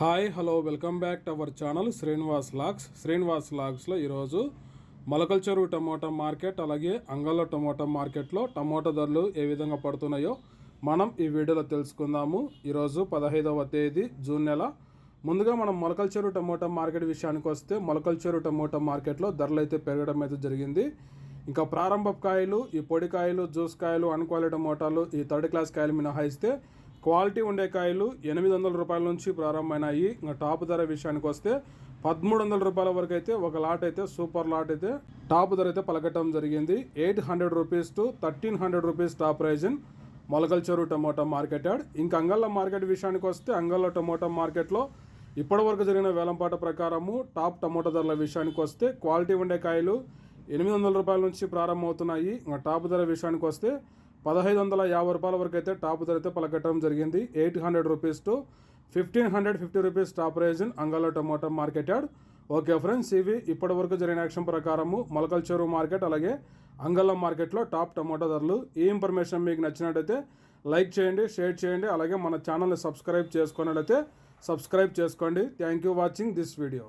Hi hello welcome back to our channel Srinivas logs Srinivas లాగ్స్లో ఈరోజు మొలకల చెరువు tomato market అలాగే అంగళ్ళ టమోటా మార్కెట్లో టమోటా ధరలు ఏ విధంగా పడుతున్నాయో మనం ఈ వీడియోలో తెలుసుకుందాము. ఈరోజు పదహైదవ తేదీ జూన్ నెల. ముందుగా మనం మొలకల చెరువు టమోటా మార్కెట్ విషయానికి వస్తే మొలకల చెరువు టమోటా మార్కెట్లో ధరలు అయితే పెరగడం అయితే జరిగింది. ఇంకా ప్రారంభ కాయలు ఈ పొడి కాయలు జ్యూస్ కాయలు అన్క్వాలిటీ టమోటాలు ఈ థర్డ్ క్లాస్ కాయలు మినహాయిస్తే క్వాలిటీ ఉండే కాయలు ఎనిమిది వందల రూపాయల నుంచి ప్రారంభమైనాయి. ఇంకా టాప్ ధర విషయానికి వస్తే పదమూడు వందల రూపాయల వరకు అయితే ఒక లాట్ అయితే సూపర్ లాట్ అయితే టాప్ ధర అయితే పలకటం జరిగింది. Eight hundred rupees to thirteen hundred rupees top price in Molakalcheruvu tomato market add. ఇంకా అంగళ్ళ మార్కెట్ విషయానికి వస్తే అంగళ్ళ టమోటా మార్కెట్లో ఇప్పటివరకు జరిగిన వేలంపాట ప్రకారము టాప్ టమోటా ధరల విషయానికి వస్తే క్వాలిటీ ఉండే కాయలు ఎనిమిది వందల రూపాయల నుంచి ప్రారంభమవుతున్నాయి. ఇంకా టాప్ ధర విషయానికి వస్తే పదహైదు వందల యాభై రూపాయల వరకు అయితే టాప్ ధర అయితే పలకట్టడం జరిగింది. Eight hundred rupees to fifteen hundred fifty rupees top price in అంగాలో tomato market yard. Okay friends ఇవి ఇప్పటి వరకు జరిగిన యాక్షన్ ప్రకారము మొలకల చెరువు మార్కెట్ అలాగే అంగళం మార్కెట్లో టాప్ టమోటా ధరలు. ఈ ఇన్ఫర్మేషన్ మీకు నచ్చినట్టయితే లైక్ చేయండి షేర్ చేయండి అలాగే మన ఛానల్ని సబ్స్క్రైబ్ చేసుకున్నట్లయితే సబ్స్క్రైబ్ చేసుకోండి. Thank you watching this video.